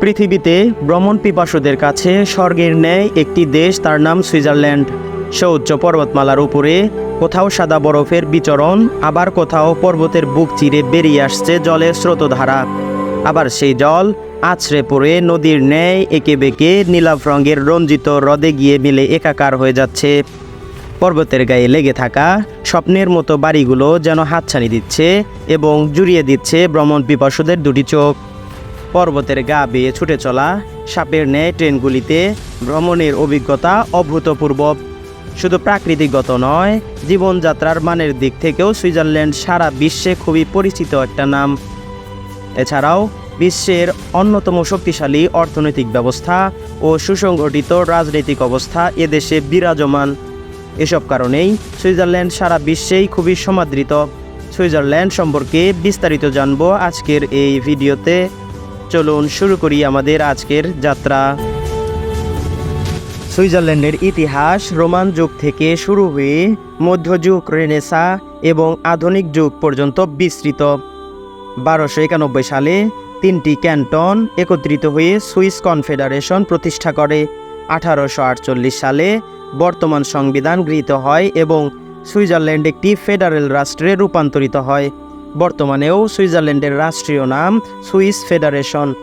পৃথিবীতে ভ্রমণ পিপাসুদের কাছে স্বর্গের ন্যায় একটি দেশ তার নাম সুইজারল্যান্ড। সৌচ্চ পর্বতমালার উপরে কোথাও সাদা বরফের বিচরণ, আবার কোথাও পর্বতের বুক চিরে বেরিয়ে আসছে জলের স্রোতধারা। আবার সেই জল আছড়ে পড়ে নদীর ন্যায় এঁকে বেঁকে নীলাভ রঙের রঞ্জিত হ্রদে গিয়ে মিলে একাকার হয়ে যাচ্ছে। পর্বতের গায়ে লেগে থাকা স্বপ্নের মতো বাড়িগুলো যেন হাতছানি দিচ্ছে এবং জুড়িয়ে দিচ্ছে ভ্রমণ পিপাসুদের দুটি চোখ। পর্বতের গা বেয়ে ছুটে চলা সাপের ন্যায় ট্রেনগুলিতে ভ্রমণের অভিজ্ঞতা অভূতপূর্ব। শুধু প্রাকৃতিকগত নয়, জীবনযাত্রার মানের দিক থেকেও সুইজারল্যান্ড সারা বিশ্বে খুবই পরিচিত একটা নাম। এছাড়াও বিশ্বের অন্যতম শক্তিশালী অর্থনৈতিক ব্যবস্থা ও সুসংগঠিত রাজনৈতিক অবস্থা এদেশে বিরাজমান। এসব কারণেই সুইজারল্যান্ড সারা বিশ্বেই খুবই সমাদৃত। সুইজারল্যান্ড সম্পর্কে বিস্তারিত জানব আজকের এই ভিডিওতে। চলুন শুরু করি আমাদের আজকের যাত্রা। সুইজারল্যান্ডের ইতিহাস রোমান যুগ থেকে শুরু হয়ে মধ্যযুগ, রেনেসা এবং আধুনিক যুগ পর্যন্ত বিস্তৃত। বারোশো একানব্বই সালে তিনটি ক্যান্টন একত্রিত হয়ে সুইস কনফেডারেশন প্রতিষ্ঠা করে। আঠারোশো আটচল্লিশ সালে বর্তমান সংবিধান গৃহীত হয় এবং সুইজারল্যান্ড একটি ফেডারেল রাষ্ট্রে রূপান্তরিত হয়। বর্তমানেও সুইজারল্যান্ডের রাষ্ট্রীয় নাম সুইস ফেডারেশন।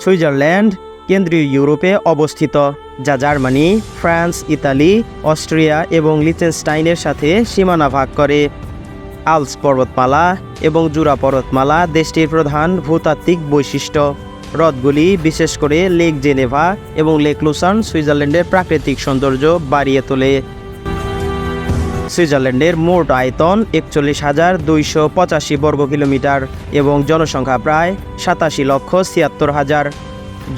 সুইজারল্যান্ড, কেন্দ্রীয় ইউরোপে অবস্থিত, যা জার্মানি, ফ্রান্স, ইতালি, অস্ট্রিয়া এবং লিচেনস্টাইনের সাথে সীমানা ভাগ করে। আলস পর্বতমালা এবং জুরা পর্বতমালা দেশটির প্রধান ভূতাত্ত্বিক বৈশিষ্ট্য। হ্রদগুলি, বিশেষ করে লেক জেনেভা এবং লেক লুসান, সুইজারল্যান্ডের প্রাকৃতিক সৌন্দর্য বাড়িয়ে তোলে। সুইজারল্যান্ডের মোট আয়তন একচল্লিশ হাজার দুইশো পঁচাশি বর্গ কিলোমিটার এবং জনসংখ্যা প্রায় সাতাশি লক্ষ ছিয়াত্তর হাজার।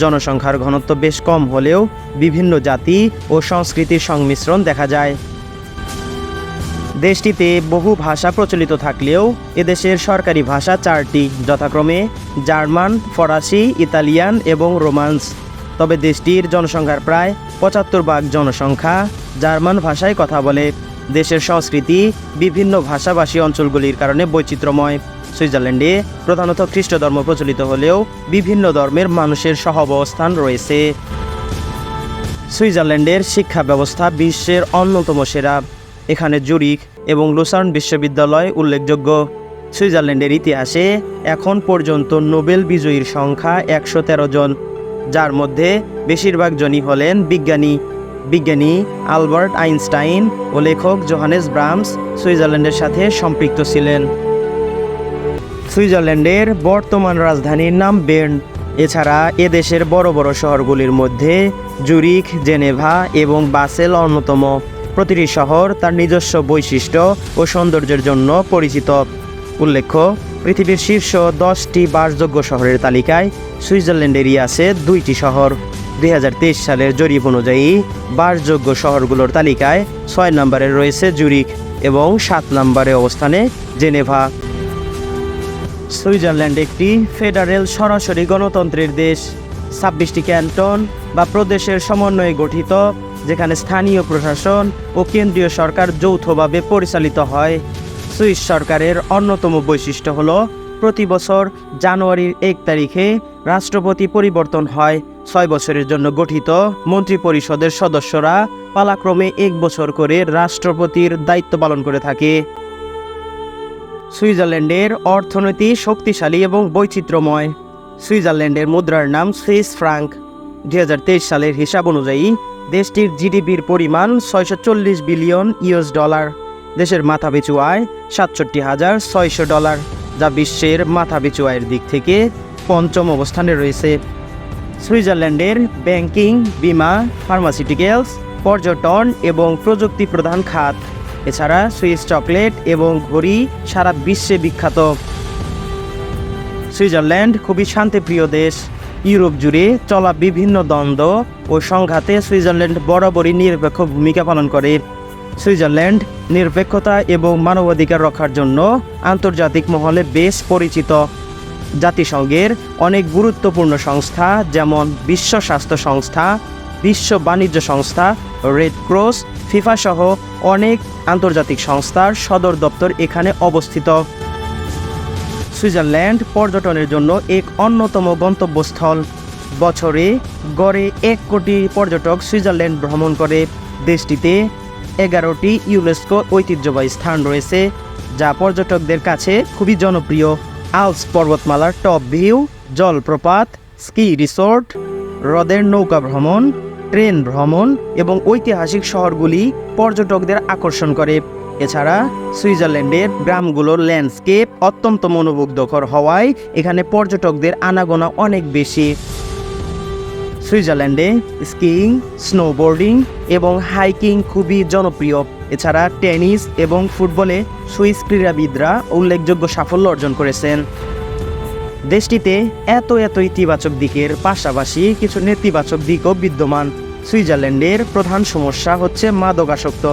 জনসংখ্যার ঘনত্ব বেশ কম হলেও বিভিন্ন জাতি ও সংস্কৃতির সংমিশ্রণ দেখা যায়। দেশটিতে বহু ভাষা প্রচলিত থাকলেও এদেশের সরকারি ভাষা চারটি, যথাক্রমে জার্মান, ফরাসি, ইতালিয়ান এবং রোমান্স। তবে দেশটির জনসংখ্যার প্রায় পঁচাত্তর ভাগ জনসংখ্যা জার্মান ভাষায় কথা বলে। দেশের সংস্কৃতি, বিভিন্ন ভাষাভাষী অঞ্চলগুলির কারণে বৈচিত্র্যময়। সুইজারল্যান্ডে প্রধানত খ্রিস্ট ধর্ম প্রচলিত হলেও বিভিন্ন ধর্মের মানুষের সহাবস্থান রয়েছে। সুইজারল্যান্ডের শিক্ষা ব্যবস্থা বিশ্বের অন্যতম সেরা। এখানে জুরিক এবং লুসার্ন বিশ্ববিদ্যালয় উল্লেখযোগ্য। সুইজারল্যান্ডের ইতিহাসে এখন পর্যন্ত নোবেল বিজয়ীর সংখ্যা একশো তেরো জন, যার মধ্যে বেশিরভাগ জনই হলেন বিজ্ঞানী। বিজ্ঞানী আলবার্ট আইনস্টাইন ও লেখক জোহানেস ব্রামস সুইজারল্যান্ডের সাথে সম্পৃক্ত ছিলেন। সুইজারল্যান্ডের বর্তমান রাজধানীর নাম বের্ন। এছাড়া এদেশের বড় বড় শহরগুলির মধ্যে জুরিক জেনেভা এবং বাসেল অন্যতম। প্রতিটি শহর তার নিজস্ব বৈশিষ্ট্য ও সৌন্দর্যের জন্য পরিচিত। উল্লেখ্য, পৃথিবীর শীর্ষ দশটি বাসযোগ্য শহরের তালিকায় সুইজারল্যান্ডেরই আছে দুইটি শহর। দুই হাজার তেইশ সালের জরিপ অনুযায়ী বাসযোগ্য শহরগুলোর তালিকায় ছয় নম্বরে রয়েছে জুরিক এবং সাত নম্বরে অবস্থানে জেনেভা। সুইজারল্যান্ড একটি ফেডারেল সরাসরি গণতন্ত্রের দেশ। ছাব্বিশটি ক্যান্টন বা প্রদেশের সমন্বয়ে গঠিত, যেখানে স্থানীয় প্রশাসন ও কেন্দ্রীয় সরকার যৌথভাবে পরিচালিত হয়। সুইস সরকারের অন্যতম বৈশিষ্ট্য হল, প্রতি বছর জানুয়ারির এক তারিখে রাষ্ট্রপতি পরিবর্তন হয়। ছয় বছরের জন্য গঠিত মন্ত্রিপরিষদের সদস্যরা পালাক্রমে এক বছর করে রাষ্ট্রপতির দায়িত্ব পালন করে থাকে। সুইজারল্যান্ডের অর্থনীতি শক্তিশালী এবং বৈচিত্র্যময়। সুইজারল্যান্ডের মুদ্রার নাম সুইস ফ্রাঙ্ক। দু হাজার তেইশ সালের হিসাব অনুযায়ী দেশটির জিডিপির পরিমাণ ছয়শো চল্লিশ বিলিয়ন ইউএস ডলার। দেশের মাথাপিছু আয় সাতষট্টি হাজার ছয়শো ডলার, যা বিশ্বের মাথাপিছু আয়ের দিক থেকে পঞ্চম অবস্থানে রয়েছে সুইজারল্যান্ডের ব্যাংকিং, বিমা, ফার্মাসিউটিক্যালস, পর্যটন এবং প্রযুক্তি প্রধান খাত। এছাড়া সুইস চকলেট এবং ঘড়ি সারা বিশ্বে বিখ্যাত। সুইজারল্যান্ড খুবই শান্তিপ্রিয় দেশ। ইউরোপ জুড়ে চলা বিভিন্ন দ্বন্দ্ব ও সংঘাতে সুইজারল্যান্ড বরাবরই নিরপেক্ষ ভূমিকা পালন করে। সুইজারল্যান্ড নিরপেক্ষতা এবং মানবাধিকার রক্ষার জন্য আন্তর্জাতিক মহলে বেশ পরিচিত। জাতিসংঘের অনেক গুরুত্বপূর্ণ সংস্থা, যেমন বিশ্ব স্বাস্থ্য সংস্থা, বিশ্ব বাণিজ্য সংস্থা রেড ক্রস ফিফা সহ অনেক আন্তর্জাতিক সংস্থার সদর দপ্তর এখানে অবস্থিত। সুইজারল্যান্ড পর্যটনের জন্য এক অন্যতম গন্তব্যস্থল। বছরে গড়ে এক কোটি পর্যটক সুইজারল্যান্ড ভ্রমণ করে। দেশটিতে এগারোটি ইউনেস্কো ঐতিহ্যবাহী স্থান রয়েছে, যা পর্যটকদের কাছে খুবই জনপ্রিয়। আলস পর্বতমালার টপ ভিউ, জলপ্রপাত, স্কি রিসোর্ট, হ্রদের নৌকা ভ্রমণ, ট্রেন ভ্রমণ এবং ঐতিহাসিক শহরগুলি পর্যটকদের আকর্ষণ করে। এছাড়া সুইজারল্যান্ডের গ্রামগুলোর ল্যান্ডস্কেপ অত্যন্ত মনোমুগ্ধকর হওয়ায় এখানে পর্যটকদের আনাগোনা অনেক বেশি। সুইজারল্যান্ডে স্কিইং, স্নোবোর্ডিং এবং হাইকিং খুবই জনপ্রিয়। এছাড়া টেনিস এবং ফুটবলে সুইস ক্রীড়াবিদরা উল্লেখযোগ্য সাফল্য অর্জন করেছেন। দেশটিতে এত এত ইতিবাচক দিকের পাশাপাশি কিছু নেতিবাচক দিকও বিদ্যমান। সুইজারল্যান্ডের প্রধান সমস্যা হচ্ছে মাদকাসক্ত।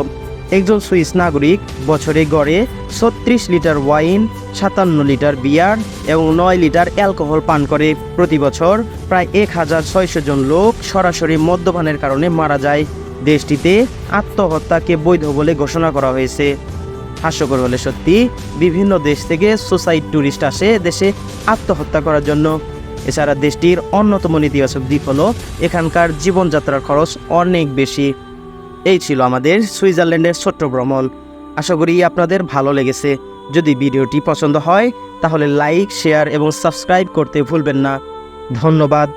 একজন সুইস নাগরিক বছরে গড়ে ছত্রিশ লিটার ওয়াইন, সাতান্ন লিটার বিয়ার এবং নয় লিটার অ্যালকোহল পান করে। প্রতি বছর প্রায় এক হাজার ছয়শো জন লোক সরাসরি মদ্যপানের কারণে মারা যায়। দেশটিতে আত্মহত্যাকে বৈধ বলে ঘোষণা করা হয়েছে। হাস্যকর হলে সত্যি, বিভিন্ন দেশ থেকে সুসাইড ট্যুরিস্ট আসে দেশে আত্মহত্যা করার জন্য। এছাড়া দেশটির অন্যতম নেতিবাচক দিক হলো, এখানকার জীবনযাত্রার খরচ অনেক বেশি। এই ছিল আমাদের সুইজারল্যান্ডের ছোট্ট ভ্রমণ। আশা করি আপনাদের ভালো লেগেছে। যদি ভিডিওটি পছন্দ হয়, তাহলে লাইক, শেয়ার এবং সাবস্ক্রাইব করতে ভুলবেন না। ধন্যবাদ।